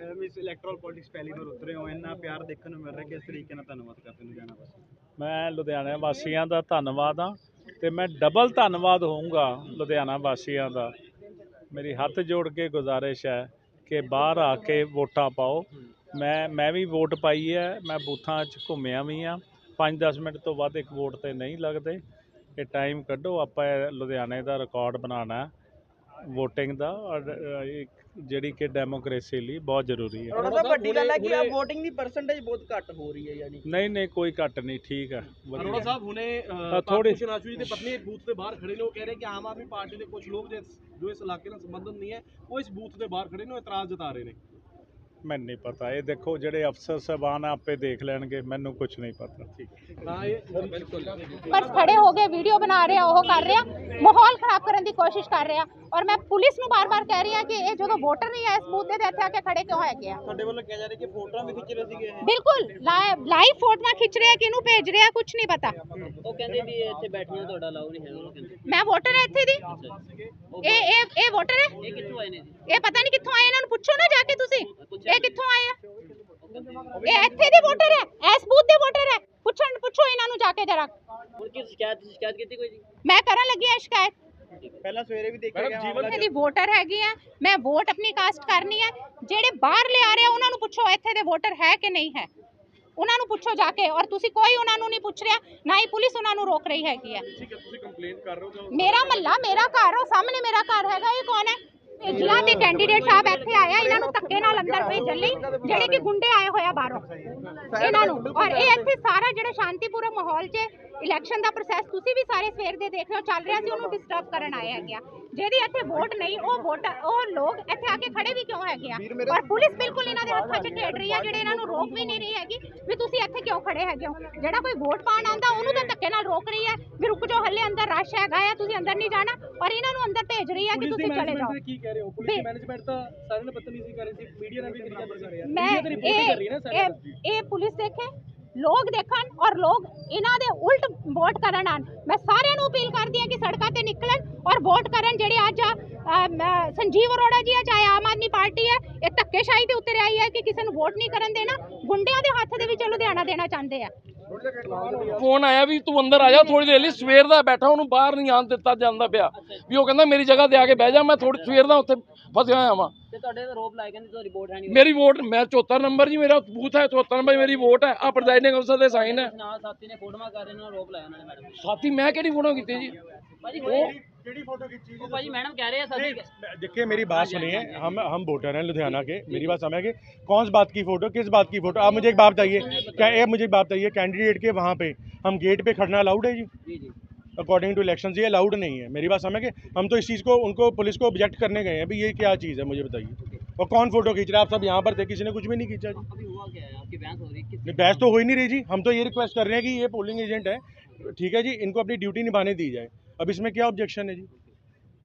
Miss ਇਲੈਕਟ੍ਰਲ politics ਪਹਿਲੀ ਵਾਰ ਉਤਰੇ ਹੋ, ਇੰਨਾ ਪਿਆਰ ਦੇਖਣ ਨੂੰ ਮਿਲ ਰਿਹਾ ਕਿਸ ਤਰੀਕੇ ਨਾਲ ਧੰਨਵਾਦ ਕਰਦੇ ਨੂੰ ਜਾਣਾ ਮੈਂ ਲੁਧਿਆਣਾ ਵਾਸੀਆਂ ਦਾ ਧੰਨਵਾਦ ਹਾਂ ਤੇ ਮੈਂ ਡਬਲ ਧੰਨਵਾਦ ਹੋਊਂਗਾ ਲੁਧਿਆਣਾ ਵਾਸੀਆਂ ਦਾ। ਮੇਰੀ ਹੱਥ ਜੋੜ ਕੇ ਗੁਜ਼ਾਰਿਸ਼ ਹੈ ਕਿ ਬਾਹਰ ਆ ਕੇ ਵੋਟਾਂ ਪਾਓ। ਮੈਂ ਮੈਂ ਵੀ ਵੋਟ ਪਾਈ ਹੈ, ਮੈਂ ਬੂਥਾਂ 'ਚ ਘੁੰਮਿਆ ਵੀ ਆ 5-10 ਮਿੰਟ ਤੋਂ ਵੱਧ ਇੱਕ ਵੋਟ ਤੇ ਨਹੀਂ ਲੱਗਦੇ। ਇਹ ਟਾਈਮ ਕੱਢੋ, ਆਪਾਂ ਇਹ ਲੁਧਿਆਣੇ ਦਾ ਰਿਕਾਰਡ ਬਣਾਉਣਾ ਵੋਟਿੰਗ ਦਾ ਔਰ ਅ, ਇੱਕ ਜਿਹੜੀ ਕਿ ਡੈਮੋਕ੍ਰੇਸੀ ਲਈ ਬਹੁਤ ਜ਼ਰੂਰੀ ਹੈ। ਸਾਹਿਬ ਵੱਡੀ ਗੱਲ ਹੈ ਕਿ ਆ VOTING ਦੀ ਪਰਸੈਂਟੇਜ ਬਹੁਤ ਘੱਟ ਹੋ ਰਹੀ ਹੈ ਯਾਨੀ। ਨਹੀਂ ਨਹੀਂ ਕੋਈ ਘੱਟ ਨਹੀਂ ਠੀਕ ਹੈ ਅਰੋੜਾ ਸਾਹਿਬ ਹੁਣੇ ਹਾਂ, ਥੋੜੀ ਆਸ਼ੂ ਜੀ ਦੇ ਪਤਨੀ ਇੱਕ ਬੂਥ ਦੇ ਬਾਹਰ ਖੜੇ ਨੇ ਉਹ ਕਹਿ ਰਹੇ ਕਿ ਆਮ ਆਦਮੀ ਪਾਰਟੀ ਦੇ ਕੁਝ ਲੋਕ ਜੋ ਇਸ ਇਲਾਕੇ ਨਾਲ ਸੰਬੰਧਿਤ ਨਹੀਂ ਹੈ ਉਹ ਇਸ ਬੂਥ ਦੇ ਬਾਹਰ ਖੜੇ ਨੇ ਉਹ ਇਤਰਾਜ਼ ਜਤਾ ਰਹੇ ਨੇ। ਮੈਨੂੰ ਨਹੀਂ ਪਤਾ ਇਹ ਦੇਖੋ ਜਿਹੜੇ ਅਫਸਰ ਸਾਹਿਬਾਨ ਆ ਆਪੇ ਦੇਖ ਲੈਣਗੇ ਮੈਨੂੰ ਕੁਝ ਨਹੀਂ ਪਤਾ। ਤਾਂ ਇਹ ਪਰ ਖੜੇ ਹੋ ਕੇ ਵੀਡੀਓ ਬਣਾ ਰਿਹਾ ਉਹ ਕਰ ਰਿਹਾ। ਮਾਹੌਲ ਖਰਾਬ ਕਰਨ ਦੀ ਕੋਸ਼ਿਸ਼ ਕਰ ਰਿਹਾ ਔਰ ਮੈਂ ਪੁਲਿਸ ਨੂੰ ਬਾਰ-ਬਾਰ ਕਹਿ ਰਹੀ ਹਾਂ ਕਿ ਇਹ ਜਦੋਂ ਵੋਟਰ ਨਹੀਂ ਹੈ ਇਸ ਬੂਥ ਦੇ ਤੇ ਇੱਥੇ ਆ ਕੇ ਖੜੇ ਕਿਉਂ ਹੈਗੇ ਆ ਤੁਹਾਡੇ ਵੱਲੋਂ ਕਿਹਾ ਜਾ ਰਿਹਾ ਕਿ ਫੋਟੋਆਂ ਵੀ ਖਿੱਚ ਰਹੇ ਸੀਗੇ ਇਹ। ਬਿਲਕੁਲ ਲਾਈਵ ਫੋਟੋਆਂ ਖਿੱਚ ਰਿਹਾ ਕਿਹਨੂੰ ਭੇਜ ਰਿਹਾ ਕੁਝ ਨਹੀਂ ਪਤਾ ਉਹ ਕਹਿੰਦੇ ਵੀ ਇੱਥੇ ਬੈਠਣਾ ਤੁਹਾਡਾ ਅਲਾਉ ਨਹੀਂ ਹੈ ਉਹ ਕਹਿੰਦੇ। ਮੈਂ ਵੋਟਰ ਹਾਂ ਇੱਥੇ ਦੀ। ਇਹ ਇਹ ਇਹ ਵੋਟਰ ਹੈ? ਇਹ ਕਿੱਥੋਂ ਆਏ ਨੇ ਜੀ? ਇਹ ਪਤਾ ਨਹੀਂ ਕਿੱਥੋਂ ਆਏ ਇਹਨਾਂ ਨੂੰ ਪੁੱਛੋ ਨਾ ਜਾ ਕੇ ਤੁਸੀਂ। ਇਹ ਕਿੱਥੋਂ ਆਏ ਆ? ਇਹ ਇੱਥੇ ਦੇ ਵੋਟਰ ਹੈ। ਇਸ ਬੂਥ ਦੇ ਵੋਟਰ ਹੈ ਪੁੱਛਣ ਪੁੱਛੋ ਇਹਨਾਂ ਨੂੰ ਜਾ ਕੇ ਜਰਾ ਹੁਣ ਕੀ ਸ਼ਿਕਾਇਤ ਸ਼ਿਕਾਇਤ ਕੀਤੀ ਕੋਈ ਜੀ? ਮੈਂ ਕਰਨ ਲੱਗੀ ਹਾਂ ਸ਼ਿਕਾਇਤ। ਪਹਿਲਾਂ ਸਵੇਰੇ ਵੀ ਦੇਖਿਆ ਮੈਡਮ ਜੀਵਨ ਦੀ ਵੋਟਰ ਹੈਗੀ ਆ ਮੈਂ ਵੋਟ ਆਪਣੀ ਕਾਸਟ ਕਰਨੀ ਹੈ ਜਿਹੜੇ ਬਾਹਰ ਲਿਆ ਰਹੇ ਆ, ਉਹਨਾਂ ਨੂੰ ਪੁੱਛੋ ਇੱਥੇ ਦੇ ਵੋਟਰ ਹੈ ਕਿ ਨਹੀਂ ਹੈ। ਉਹਨਾਂ ਨੂੰ ਪੁੱਛੋ ਜਾ ਕੇ ਔਰ ਤੁਸੀਂ ਕੋਈ ਉਹਨਾਂ ਨੂੰ ਨਹੀਂ ਪੁੱਛ ਰਿਹਾ ਨਾ ਹੀ ਪੁਲਿਸ ਉਹਨਾਂ ਨੂੰ ਰੋਕ ਰਹੀ ਹੈਗੀ ਹੈ ਠੀਕ ਹੈ ਤੁਸੀਂ ਕੰਪਲੇਂਟ ਕਰ ਰਹੇ ਹੋ ਤਾਂ ਮੇਰਾ ਮੱਲਾ ਮੇਰਾ ਘਰ ਉਹ ਸਾਹਮਣੇ ਮੇਰਾ ਘਰ ਹੈਗਾ ਇਹ ਕੌਣ ਹੈ? ਜ਼ਿਲ੍ਹਾ ਦੇ ਕੈਂਡੀਡੇਟ ਸਾਹਿਬ ਇੱਥੇ ਆਇਆ ਇਹਨਾਂ ਨੂੰ ਅੰਦਰ ਭੇਜਣ ਲਈ, ਜਿਹੜੇ ਕਿ ਗੁੰਡੇ ਆਏ ਹੋਏ ਬਾਹਰੋਂ। ਇਹਨਾਂ ਨੂੰ। ਔਰ ਇਹ ਇੱਥੇ ਸਾਰਾ ਜਿਹੜਾ ਸ਼ਾਂਤੀਪੂਰਨ ਮਾਹੌਲ 'ਚ ਇਲੈਕਸ਼ਨ ਦਾ ਪ੍ਰੋਸੈਸ ਤੁਸੀਂ ਵੀ ਸਾਰੇ ਸਵੇਰ ਦੇ ਦੇਖ ਰਹੇ ਹੋ, ਚੱਲ ਰਿਹਾ ਸੀ, ਉਹਨੂੰ ਡਿਸਟਰਬ ਕਰਨ ਆਏ ਹੈਗੇ ਆ। ਜਿਹਦੀ ਇੱਥੇ ਵੋਟ ਨਹੀਂ, ਉਹ ਵੋਟ ਉਹ ਲੋਕ ਇੱਥੇ ਆ ਕੇ ਖੜੇ ਵੀ ਕਿਉਂ ਹੈਗੇ ਆ? ਔਰ ਪੁਲਿਸ ਬਿਲਕੁਲ ਇਹਨਾਂ ਦੇ ਹੱਥਾਂ 'ਚ ਖੇਡ ਰਹੀ ਆ, ਜਿਹੜੇ ਇਹਨਾਂ ਨੂੰ ਰੋਕ ਵੀ ਨਹੀਂ ਰਹੀ ਹੈਗੀ। ਵੀ ਤੁਸੀਂ ਇੱਥੇ ਕਿਉਂ ਖੜੇ ਹੈਗੇ ਹੋ? ਜਿਹੜਾ ਕੋਈ ਵੋਟ ਪਾਣ ਆਂਦਾ ਉਹਨੂੰ ਤਾਂ ਧੱਕੇ ਨਾਲ ਰੋਕ ਰਹੀ ਹੈ। ਵੀ ਰੁਕ ਜਾਓ ਹੱਲੇ ਅੰਦਰ ਰਸ਼ ਹੈਗਾ ਆ ਤੁਸੀਂ ਅੰਦਰ ਨਹੀਂ ਜਾਣਾ। ਔਰ ਇਹਨਾਂ ਨੂੰ ਅੰਦਰ ਭੇਜ ਰਹੀ ਹੈ ਕਿ ਤੁਸੀਂ ਚਲੇ ਜਾਓ। ਕੀ ਕਹਿ ਰਹੇ ਹੋ? ਪੁਲਿਸ ਦੀ ਮੈਨੇਜਮੈਂਟ ਤਾਂ ਸਾਰੇ ਨੇ ਬਦਤਮੀਜ਼ੀ ਕਰ ਰਹੀ ਸੀ। ਮੀਡੀਆ ਨੇ ਵੀ ਕਰੀ ਸੀ। ਮੈਂ ਮੀਡੀਆ ਤੇ ਰਿਪੋਰਟ ਕਰ ਰਹੀ ਹੈ ਨਾ ਸਾਰੇ ਇਹ ਇਹ ਪੁਲਿਸ ਦੇਖੇ ਲੋਕ ਦੇਖਣ ਔਰ ਲੋਕ ਇਹਨਾਂ ਦੇ ਉਲਟ ਵੋਟ ਕਰਨ ਆਣ ਮੈਂ ਸਾਰਿਆਂ ਨੂੰ ਅਪੀਲ ਕਰਦੀ ਹਾਂ ਕਿ ਸੜਕਾਂ ਔਰ ਵੋਟ ਕਰਨ ਜਿਹੜੇ ਅੱਜ ਸੰਜੀਵ ਅਰੋੜਾ ਜੀ ਆ ਚਾਹੇ ਆਮ ਆਦਮੀ ਪਾਰਟੀ ਹੈ ਇਹ ਧੱਕੇਸ਼ਾਹੀ ਦੇ ਉੱਤੇ ਆਈ ਹੈ ਕਿ ਕਿਸੇ ਨੂੰ ਵੋਟ ਨਹੀਂ ਕਰਨ ਦੇਣਾ। ਗੁੰਡਿਆਂ ਦੇ ਹੱਥ ਦੇ ਵਿੱਚ ਲੁਧਿਆਣਾ ਦੇਣਾ ਚਾਹੁੰਦੇ ਆ। ਫੋਨ ਆਇਆ ਵੀ ਤੂੰ ਅੰਦਰ ਆ ਜਾ ਥੋੜੀ ਦੇਰ ਲਈ ਸਵੇਰ ਦਾ ਬੈਠਾ ਉਹਨੂੰ ਬਾਹਰ ਨਹੀਂ ਆਣ ਦਿੱਤਾ ਜਾਂਦਾ ਪਿਆ। ਵੀ ਉਹ ਕਹਿੰਦਾ ਮੇਰੀ ਜਗ੍ਹਾ ਤੇ ਆ ਕੇ ਬਹਿ ਜਾ ਮੈਂ ਥੋੜੀ ਸਵੇਰ ਦਾ ਉੱਥੇ ਫਸਿਆ ਹੋਇਆ ਵਾਂ। ਤੇ ਤੁਹਾਡੇ ਤੇ ਰੋਪ ਲਾਏ ਕਹਿੰਦੇ ਤੁਹਾਡੀ ਵੋਟ ਹੈ ਨਹੀਂ। ਮੇਰੀ ਵੋਟ ਮੈਂ 74 ਨੰਬਰ ਜੀ ਮੇਰਾ ਬੂਥ ਹੈ 74 ਨੰਬਰ ਮੇਰੀ ਵੋਟ ਹੈ। ਆ ਪ੍ਰੈਜ਼ਾਈਡਿੰਗ ਅਫਸਰ ਦੇ ਸਾਈਨ ਹੈ। ਨਾਲ ਸਾਥੀ ਨੇ ਫੋਟੋਆਂ ਕਰ ਰਹੇ ਨੇ ਰੋਪ ਲਾਇਆ ਉਹਨਾਂ ਨੇ ਮੈਡਮ ਸਾਥੀ ਮੈਂ ਕਿਹੜੀ ਫੋਟੋ ਕੀਤੀ ਜੀ? ਭਾਜੀ ਉਹ ਭਾਜੀ ਮੈਡਮ ਕਹਿ ਰਹੇ ਆ ਸਾਥੀ देखिए मेरी बात सुनिए हम हम वोटर हैं लुधियाना के मेरी बात समझ कि कौन सी बात की फ़ोटो किस बात की फ़ोटो आप मुझे एक बात बताइए क्या ये मुझे एक बात बताइए कैंडिडेट के वहाँ पे हम गेट पे खड़ना अलाउड है जी जी जी अकॉर्डिंग टू इलेक्शन ये अलाउड नहीं है मेरी बात समझ के हम तो इस चीज़ को उनको पुलिस को ऑब्जेक्ट करने गए हैं भी ये क्या चीज़ है मुझे बताइए और कौन फ़ोटो खींच रहा है आप सब यहाँ पर थे किसी ने कुछ भी नहीं खींचा जी अभी हुआ क्या है आपकी बहस हो रही है किस नहीं, बहस तो हो ही नहीं रही जी हम तो ये रिक्वेस्ट कर रहे हैं कि ये पोलिंग एजेंट है ठीक है जी इनको अपनी ड्यूटी निभाने दी जाए अब इसमें क्या ऑब्जेक्शन है जी